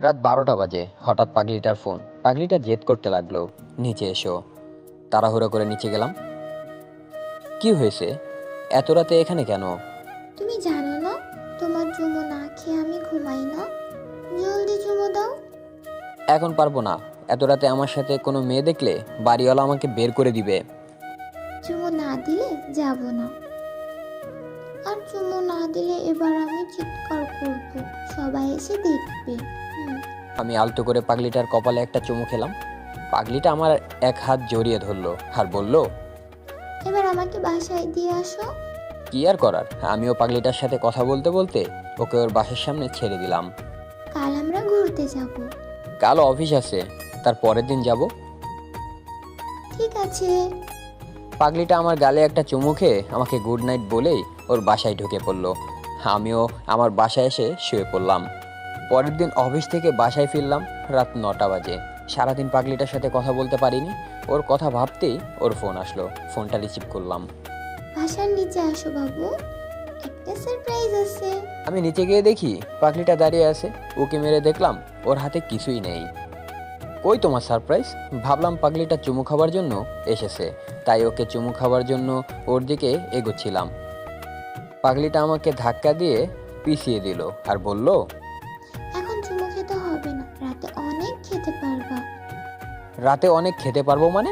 রাত বারোটা বাজে হঠাৎ পাগলিটার ফোন। পাগলিটা জেদ করতে লাগল নিচে এসো। তাড়াহুড়ো করে নিচে গেলাম। কি হয়েছে? এত রাতে এখানে কেন? তুমি জানো না তোমার চুমো না খেয়ে আমি ঘুমাই না। জলদি চুমো দাও। এখন পারব না। এত রাতে আমার সাথে কোনো মেয়ে দেখলে বাড়িওয়ালা আমাকে বের করে দিবে। চুমো না দিলে যাব না। আর চুমো না দিলে এবার আমি চিৎকার করব। সবাই এসে দেখবে। হুম, আমি আলতো করে পাগলিটার কপালে একটা চুমু খেলাম। পাগলিটা আমার এক হাত জড়িয়ে ধরলো আর বলল এবার আমাকে বাসায় দিয়ে আসো। কি আর করার? আমিও পাগলিটার সাথে কথা বলতে বলতে ওকে ওর বাসার সামনে ছেড়ে দিলাম। কাল আমরা ঘুরতে যাব। কাল অফিস আছে তার পরের দিন যাব। ঠিক আছে। পাগলিটা আমার গালে একটা চুমু খেয়ে আমাকে গুড নাইট বলেই ওর বাসায় ঢুকে পড়ল। আমিও আমার বাসায় এসে শুয়ে পড়লাম। পরের দিন অফিস থেকে বাসায় ফিরলাম রাত নটা বাজে। সারাদিন পাগলিটার সাথে কথা বলতে পারিনি। ওর কথা ভাবতেই ওর ফোন আসলো। ফোনটা রিসিভ করলাম। বাসার নিচে আসো বাবু। একটা সারপ্রাইজ আছে। আমি নিচে গিয়ে দেখি পাগলিটা দাঁড়িয়ে আছে। ওকে মেরে দেখলাম ওর হাতে কিছুই নেই। কই তোমার সারপ্রাইজ ভাবলাম পাগলিটা চুমু খাবার জন্য এসেছে। তাই ওকে চুমু খাবার জন্য ওর দিকে এগোচ্ছিলাম। পাগলিটা আমাকে ধাক্কা দিয়ে পিছিয়ে দিল আর বলল এখন চুমো খেতে হবে না রাতে অনেক খেতে পারবা। রাতে অনেক খেতে পারব মানে?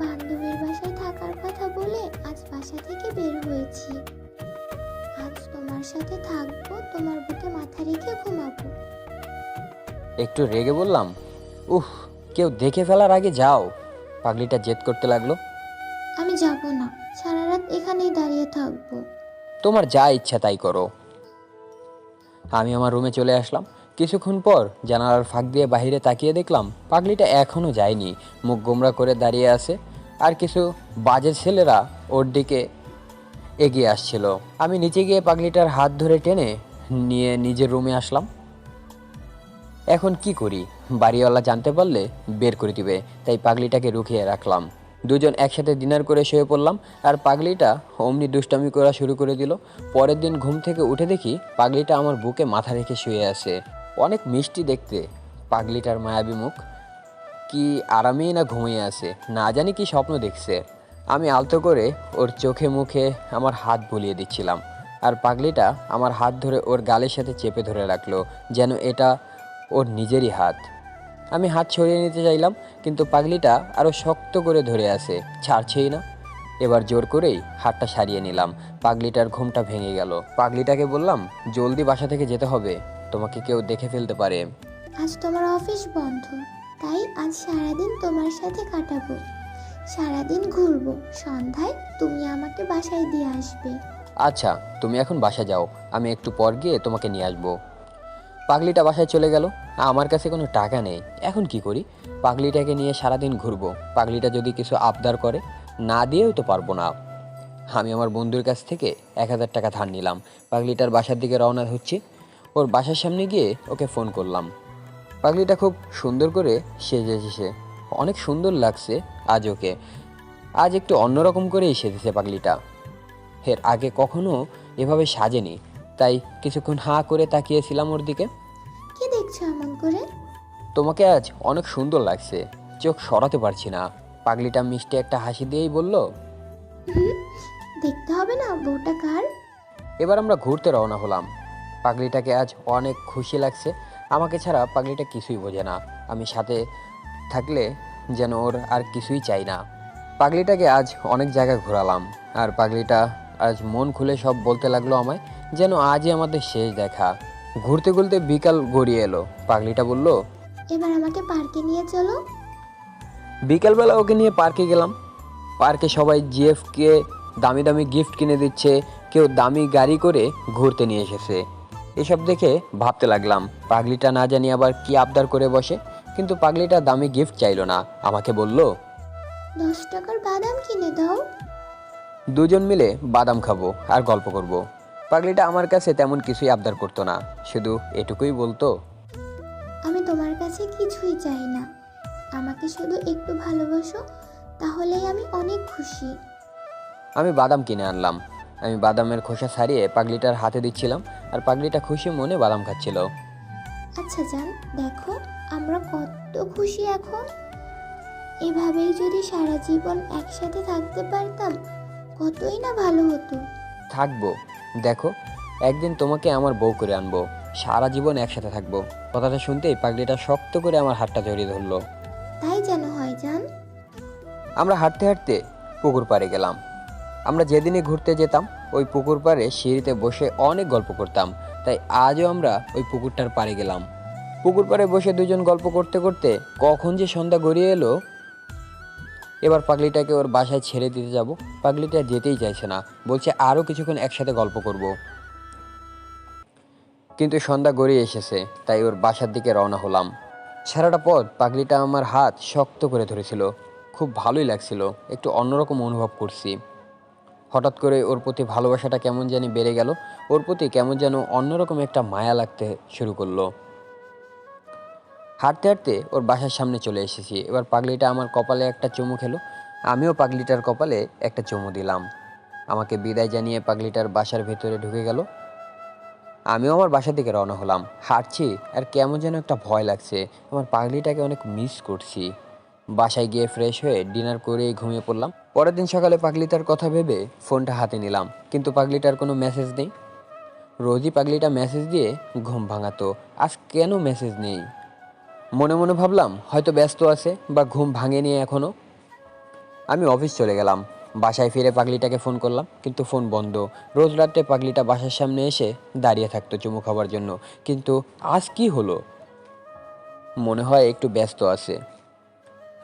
বান্ধবীর বাসায় থাকার কথা বলে আজ বাসা থেকে বের হয়েছি। আজ তোমার সাথে থাকব তোমার বুকে মাথা রেখে ঘুমাবো। একটু রেগে বললাম উহ কেউ দেখে ফেলার আগে যাও পাগলিটা জেদ করতে লাগল। আমি যাব না। এখানেই দাঁড়িয়ে থাকব। তোমার যা ইচ্ছা তাই করো। আমি আমার রুমে চলে আসলাম। কিছুক্ষণ পর জানালার ফাঁক দিয়ে বাইরে তাকিয়ে দেখলাম পাগলিটা এখনও যায়নি। মুখ গোমরা করে দাঁড়িয়ে আছে। আর কিছু বাজে ছেলেরা ওর দিকে এগিয়ে আসছিল। আমি নিচে গিয়ে পাগলিটার হাত ধরে টেনে নিয়ে নিজের রুমে আসলাম। এখন কি করি? বাড়িওয়ালা জানতে পারলে বের করে দিবে। তাই পাগলিটাকে রুখিয়ে রাখলাম। দুজন একসাথে ডিনার করে শুয়ে পড়লাম আর পাগলিটা অমনি দুষ্টামি করা শুরু করে দিল। পরের দিন ঘুম থেকে উঠে দেখি পাগলিটা আমার বুকে মাথা রেখে শুয়ে আছে। অনেক মিষ্টি দেখতে পাগলিটার মায়াবী মুখ। কি আরামেই না ঘুমিয়ে আছে, না জানি কি স্বপ্ন দেখছে। আমি আলতো করে ওর চোখে মুখে আমার হাত বুলিয়ে দিচ্ছিলাম আর পাগলিটা আমার হাত ধরে ওর গালের সাথে চেপে ধরে রাখল যেন এটা ওর নিজেরই হাত। আমি হাত ছড়িয়ে নিতে চাইলাম কিন্তু পাগলিটা আরও শক্ত করে ধরে আছে। ছাড়ছেই না। এবার জোর করেই হাতটা সারিয়ে নিলাম। পাগলিটার ঘুমটা ভেঙে গেল। পাগলিটাকে বললাম জলদি বাসা থেকে যেতে হবে। তোমাকে কেউ দেখে ফেলতে পারে। আজ তোমার অফিস বন্ধ। তাই আজ সারাদিন তোমার সাথে কাটাবো। সারাদিন ঘুরবো। সন্ধ্যায় তুমি আমাকে বাসায় দিয়ে আসবে। আচ্ছা তুমি এখন বাসা যাও। আমি একটু পর গিয়ে তোমাকে নিয়ে আসব। পাগলিটা বাসায় চলে গেল। আমার কাছে কোনো টাকা নেই। এখন কি করি? পাগলিটাকে নিয়ে সারাদিন ঘুরবো। পাগলিটা যদি কিছু আবদার করে, না দিয়েও তো পারব না। আমি আমার বন্ধুর কাছ থেকে এক হাজার টাকা ধার নিলাম। পাগলিটার বাসার দিকে রওনা হচ্ছি। ওর বাসার সামনে গিয়ে ওকে ফোন করলাম। পাগলিটা খুব সুন্দর করে সেজেছে অনেক সুন্দর লাগছে আজ ওকে। আজ একটু অন্যরকম করেই সেজেছে পাগলিটা। এর আগে কখনো এভাবে সাজেনি। তাই কিছুক্ষণ হাঁ করে তাকিয়েছিলাম ওর দিকে। তোমাকে আজ অনেক সুন্দর লাগছে। চোখ সরাতে পারছি না। পাগলিটা মিষ্টি একটা হাসি দিয়েই বলল দেখতে হবে না বউটা কার? এবার আমরা ঘুরতে রওনা হলাম। পাগলিটাকে আজ অনেক খুশি লাগছে। আমাকে ছাড়া পাগলিটা কিছুই বোঝে না। আমি সাথে থাকলে যেন ওর আর কিছুই চাই না। পাগলিটাকে আজ অনেক জায়গায় ঘোরালাম। আর পাগলিটা আজ মন খুলে সব বলতে লাগল আমায় যেন আজই আমাদের শেষ দেখা। ঘুরতে ঘুরতে বিকাল গড়িয়ে এলো। পাগলিটা বলল এবার আমাকে পার্কে নিয়ে চলো। বিকেলবেলা ওকে নিয়ে পার্কে গেলাম। পার্কে সবাই জিএফকে দামি দামি গিফট কিনে দিচ্ছে কেউ দামি গাড়ি করে ঘুরতে নিয়ে এসেছে। এসব দেখে ভাবতে লাগলাম পাগলিটা না জানি আবার কি আবদার করে বসে কিন্তু পাগলিটা দামি গিফট চাইলো না আমাকে বলল দশ টাকার বাদাম কিনে দাও। দুজন মিলে বাদাম খাব আর গল্প করব। পাগলিটা আমার কাছে তেমন কিছুই আবদার করতো না শুধু এটুকুই বলতো আমি তোমার কাছে কিছুই চাই না। আমাকে শুধু একটু ভালোবাসো তাহলেই আমি অনেক খুশি। আমি বাদাম কিনে আনলাম। আমি বাদামের খোসা ছাড়িয়ে পাগলিটার হাতে দিচ্ছিলাম আর পাগলিটা খুশি মনে বাদাম খাচ্ছিল। আচ্ছা জান দেখো আমরা কত খুশি এখন। এভাবেই যদি সারা জীবন একসাথে থাকতে পারতাম কতই না ভালো হতো। থাকব। দেখো একদিন তোমাকে আমার বউ করে আনব। সারা জীবন একসাথে থাকব। কথাটা শুনতেই পাগলিটা শক্ত করে আমার হাতটা জড়িয়ে ধরলো। তাই যেন হয় জান। আমরা হাঁটতে হাঁটতে পুকুর পাড়ে গেলাম। আমরা যেদিনই ঘুরতে যেতাম ওই পুকুর পাড়ে সিঁড়িতে বসে অনেক গল্প করতাম। তাই আজও আমরা ওই পুকুরটার পাড়ে গেলাম। পুকুর পাড়ে বসে দুজন গল্প করতে করতে কখন যে সন্ধ্যা গড়িয়ে এলো এবার পাগলিটাকে ওর বাসায় ছেড়ে দিতে যাব। পাগলিটা যেতেই চাইছে না। বলছে আরও কিছুক্ষণ একসাথে গল্প করব। কিন্তু সন্ধ্যা গড়িয়ে এসেছে, তাই ওর বাসার দিকে রওনা হলাম। সারাটা পথ পাগলিটা আমার হাত শক্ত করে ধরেছিল। খুব ভালোই লাগছিল, একটু অন্যরকম অনুভব করছি। হঠাৎ করে ওর প্রতি ভালোবাসাটা কেমন জানি বেড়ে গেল, ওর প্রতি কেমন যেন অন্যরকম একটা মায়া লাগতে শুরু করল। হাঁটতে হাঁটতে ওর বাসার সামনে চলে এসেছি, এবার পাগলিটা আমার কপালে একটা চুমু খেলো, আমিও পাগলিটার কপালে একটা চুমু দিলাম। আমাকে বিদায় জানিয়ে পাগলিটার বাসার ভেতরে ঢুকে গেল আমিও আমার বাসার দিকে রওনা হলাম। হাঁটছি আর কেমন যেন একটা ভয় লাগছে। আমার পাগলিটাকে অনেক মিস করছি। বাসায় গিয়ে ফ্রেশ হয়ে ডিনার করেই ঘুমিয়ে পড়লাম। পরের দিন সকালে পাগলিটার কথা ভেবে ফোনটা হাতে নিলাম। কিন্তু পাগলিটার কোনো মেসেজ নেই। রোজই পাগলিটা মেসেজ দিয়ে ঘুম ভাঙাতো। আজ কেন মেসেজ নেই? মনে মনে ভাবলাম, হয়তো ব্যস্ত আছে বা ঘুম ভাঙেনি এখনও আমি অফিস চলে গেলাম। বাসায় ফিরে পাগলিটাকে ফোন করলাম, কিন্তু ফোন বন্ধ। রোজ রাতে পাগলিটা বাসার সামনে এসে দাঁড়িয়ে থাকতো চুমু খাবার জন্য। কিন্তু আজ কি হলো? মনে হয় একটু ব্যস্ত আছে।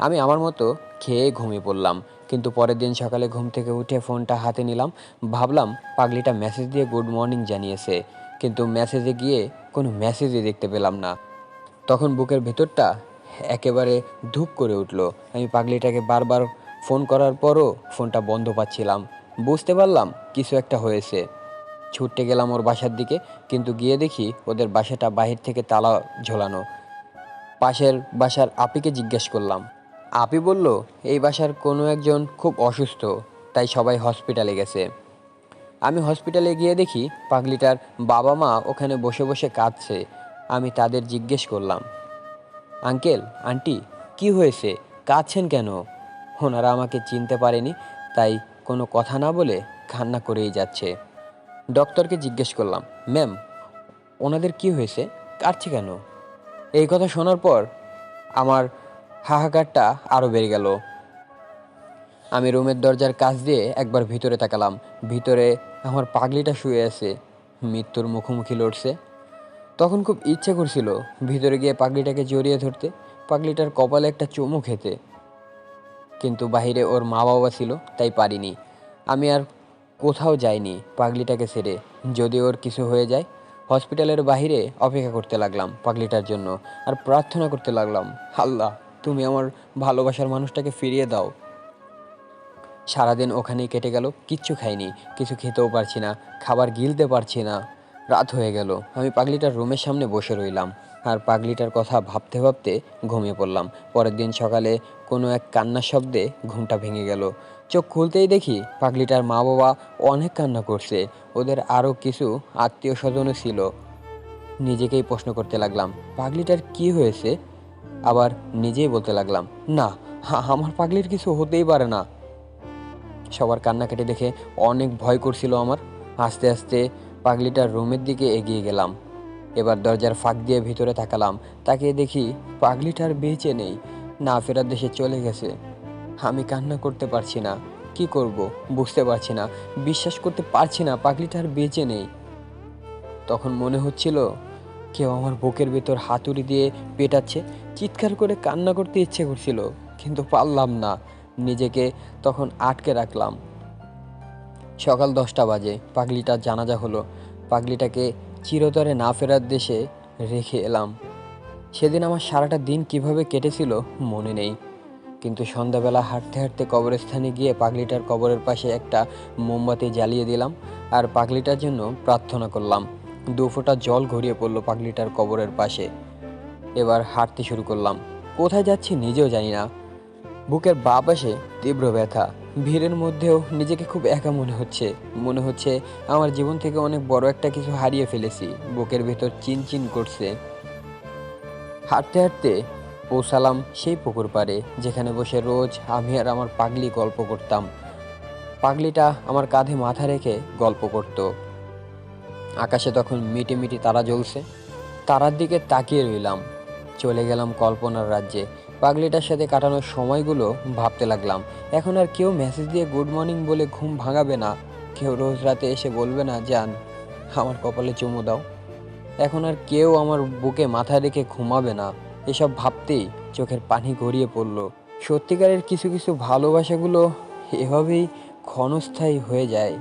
আমি আমার মতো খেয়ে ঘুমিয়ে পড়লাম, কিন্তু পরের দিন সকালে ঘুম থেকে উঠে ফোনটা হাতে নিলাম। ভাবলাম পাগলিটা মেসেজ দিয়ে গুড মর্নিং জানিয়েছে, কিন্তু মেসেজে গিয়ে কোনো মেসেজই দেখতে পেলাম না। তখন বুকের ভেতরটা একেবারে ধূপ করে উঠল। আমি পাগলিটাকে বারবার ফোন করার পরও ফোনটা বন্ধ পাচ্ছিলাম। বুঝতে পারলাম কিছু একটা হয়েছে। ছুটতে গেলাম ওর বাসার দিকে, কিন্তু গিয়ে দেখি ওদের বাসাটা বাহির থেকে তালা ঝোলানো। পাশের বাসার আপিকে জিজ্ঞেস করলাম। আপি বলল, এই বাসার কোনো একজন খুব অসুস্থ, তাই সবাই হসপিটালে গেছে। আমি হসপিটালে গিয়ে দেখি পাগলিটার বাবা মা ওখানে বসে বসে কাঁদছে। আমি তাদের জিজ্ঞেস করলাম, আঙ্কেল, আন্টি, কি হয়েছে? কাঁদছেন কেন? ওনারা আমাকে চিনতে পারেনি, তাই কোনো কথা না বলে কান্না করেই যাচ্ছে। ডক্টরকে জিজ্ঞেস করলাম, ম্যাম, ওনাদের কি হয়েছে? কাটছে কেন এই কথা শোনার পর আমার হাহাকারটা আরও বেড়ে গেল। আমি রুমের দরজার কাছ দিয়ে একবার ভিতরে তাকালাম। ভিতরে আমার পাগলিটা শুয়ে আছে। মৃত্যুর মুখোমুখি লড়ছে। তখন খুব ইচ্ছে করছিল ভিতরে গিয়ে পাগলিটাকে জড়িয়ে ধরতে। পাগলিটার কপালে একটা চুমু খেতে। কিন্তু বাইরে ওর মা বাবা ছিল, তাই পারিনি। আমি আর কোথাও যাইনি পাগলিটাকে ছেড়ে। যদি ওর কিছু হয়ে যায়, হসপিটালের বাইরে অপেক্ষা করতে লাগলাম পাগলিটার জন্য আর প্রার্থনা করতে লাগলাম, আল্লাহ, তুমি আমার ভালোবাসার মানুষটাকে ফিরিয়ে দাও। সারাদিন ওখানেই কেটে গেল, কিচ্ছু খাইনি, কিছু খেতেও পারছি না, খাবার গিলতে পারছি না। রাত হয়ে গেল, আমি পাগলিটার রুমের সামনে বসে রইলাম। আর পাগলিটার কথা ভাবতে ভাবতে ঘুমিয়ে পড়লাম। পরের দিন সকালে কোনো এক কান্নার শব্দে ঘুমটা ভেঙে গেল। চোখ খুলতেই দেখি পাগলিটার মা বাবা অনেক কান্না করছে। ওদের আরও কিছু আত্মীয় স্বজনও ছিল। নিজেকেই প্রশ্ন করতে লাগলাম, পাগলিটার কি হয়েছে? আবার নিজেই বলতে লাগলাম, না আমার পাগলির কিছু হতেই পারে না। সবার কান্নাকাটি দেখে অনেক ভয় করছিল আমার। আস্তে আস্তে পাগলিটার রুমের দিকে এগিয়ে গেলাম। এবার দরজার ফাঁক দিয়ে ভিতরে তাকালাম। তাকে দেখি পাগলিটার বেঁচে নেই। না ফেরার দেশে চলে গেছে। আমি কান্না করতে পারছি না। কি করব? বুঝতে পারছি না। বিশ্বাস করতে পারছি না পাগলিটার বেঁচে নেই। তখন মনে হচ্ছিল কেউ আমার বুকের ভেতর হাতুড়ি দিয়ে পেটাচ্ছে, চিৎকার করে কান্না করতে ইচ্ছে করছিল, কিন্তু পারলাম না। নিজেকে তখন আটকে রাখলাম। সকাল দশটা বাজে। পাগলিটার জানাজা হলো। পাগলিটাকে চিরতরে না ফেরার দেশে রেখে এলাম। সেদিন আমার সারাটা দিন কীভাবে কেটেছিল মনে নেই। কিন্তু সন্ধ্যাবেলা হাঁটতে হাঁটতে কবরস্থানে গিয়ে পাগলিটার কবরের পাশে একটা মোমবাতি জ্বালিয়ে দিলাম আর পাগলিটার জন্য প্রার্থনা করলাম। দু ফোঁটা জল গড়িয়ে পড়ল পাগলিটার কবরের পাশে। এবার হাঁটতে শুরু করলাম। কোথায় যাচ্ছি নিজেও জানি না। বুকের বা পাশে তীব্র ব্যথা। ভিড়ের মধ্যেও নিজেকে খুব একা মনে হচ্ছে। মনে হচ্ছে, আমার জীবন থেকে অনেক বড় একটা কিছু হারিয়ে ফেলেছি। বুকের ভেতর চিনচিন করছে। হাঁটতে হাঁটতে পৌঁছালাম সেই পুকুর পাড়ে, যেখানে বসে রোজ আমি আর আমার পাগলি গল্প করতাম। পাগলিটা আমার কাঁধে মাথা রেখে গল্প করত। আকাশে তখন মিটি মিটি তারা জ্বলছে। তারার দিকে তাকিয়ে রইলাম। চলে গেলাম কল্পনার রাজ্যে। পাগলিটার সাথে কাটানোর সময়গুলো ভাবতে লাগলাম। এখন আর কেউ মেসেজ দিয়ে গুড মর্নিং বলে ঘুম ভাঙাবে না। কেউ রোজ রাতে এসে বলবে না যান আমার কপালে চুমু দাও। এখন আর কেউ আমার বুকে মাথা রেখে ঘুমাবে না। এসব ভাবতেই চোখের পানি গড়িয়ে পড়ল। সত্যিকারের কিছু কিছু ভালোবাসাগুলো এভাবেই ক্ষণস্থায়ী হয়ে যায়।